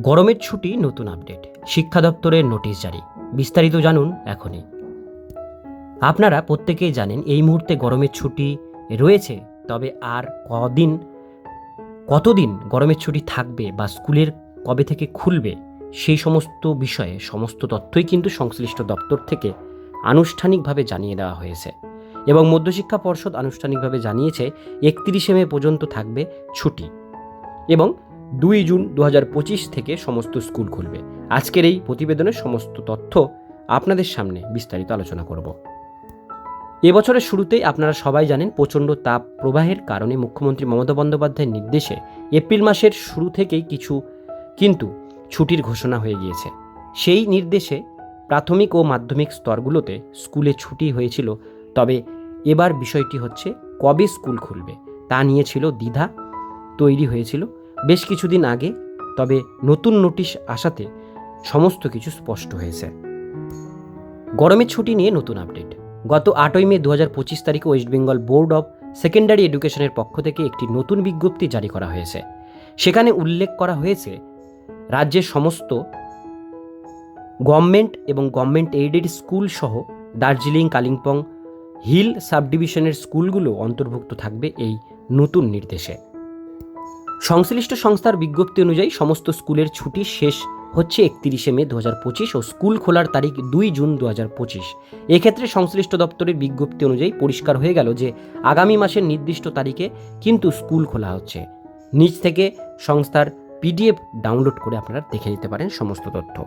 গরমের ছুটি নতুন আপডেট। শিক্ষা দপ্তরের নোটিশ জারি। বিস্তারিত জানুন এখনই। আপনারা প্রত্যেকেই জানেন এই মুহূর্তে গরমের ছুটি রয়েছে, তবে আর কদিন, কতদিন গরমের ছুটি থাকবে বা স্কুলের কবে থেকে খুলবে, সেই সমস্ত বিষয়ে সমস্ত তথ্যই কিন্তু সংশ্লিষ্ট দপ্তর থেকে আনুষ্ঠানিকভাবে জানিয়ে দেওয়া হয়েছে। এবং মধ্যশিক্ষা পর্ষদ আনুষ্ঠানিকভাবে জানিয়েছে, একত্রিশে মে পর্যন্ত থাকবে ছুটি। এবং দুই জুন দু হাজার পঁচিশ থেকে সমস্ত স্কুল খুলবে। আজকের এই প্রতিবেদনের সমস্ত তথ্য আপনাদের সামনে বিস্তারিত আলোচনা করব। এবছরের শুরুতেই আপনারা সবাই জানেন প্রচণ্ড তাপ প্রবাহের কারণে মুখ্যমন্ত্রী মমতা বন্দ্যোপাধ্যায়ের নির্দেশে এপ্রিল মাসের শুরু থেকেই কিছু, কিন্তু ছুটির ঘোষণা হয়ে গিয়েছে। সেই নির্দেশে প্রাথমিক ও মাধ্যমিক স্তরগুলোতে স্কুলে ছুটি হয়েছিল, তবে এবার বিষয়টি হচ্ছে কবে স্কুল খুলবে তা নিয়ে ছিল দ্বিধা তৈরি হয়েছিল। বেশ কিছুদিন আগে, তবে নতুন নোটিশ আসাতে সমস্ত কিছু স্পষ্ট হয়েছে। গরমের ছুটি নিয়ে নতুন আপডেট। গত আটই মে দু হাজার পঁচিশ তারিখে West Bengal board of secondary এডুকেশনের পক্ষ থেকে একটি নতুন বিজ্ঞপ্তি জারি করা হয়েছে। সেখানে উল্লেখ করা হয়েছে, রাজ্যের সমস্ত গভর্নমেন্ট এবং গভর্নমেন্ট এইডেড স্কুল সহ দার্জিলিং, কালিম্পং হিল সাবডিভিশনের স্কুলগুলো অন্তর্ভুক্ত থাকবে এই নতুন নির্দেশে। সংশ্লিষ্ট সংস্থার বিজ্ঞপ্তি অনুযায়ী সমস্ত স্কুলের ছুটি শেষ হচ্ছে একত্রিশে মে দু ও স্কুল খোলার তারিখ দুই জুন দু হাজার পঁচিশ। এক্ষেত্রে সংশ্লিষ্ট দপ্তরের বিজ্ঞপ্তি অনুযায়ী পরিষ্কার হয়ে গেল যে আগামী মাসের নির্দিষ্ট তারিখে কিন্তু স্কুল খোলা হচ্ছে। নিচ থেকে সংস্থার পিডিএফ ডাউনলোড করে আপনারা দেখে নিতে পারেন সমস্ত তথ্য।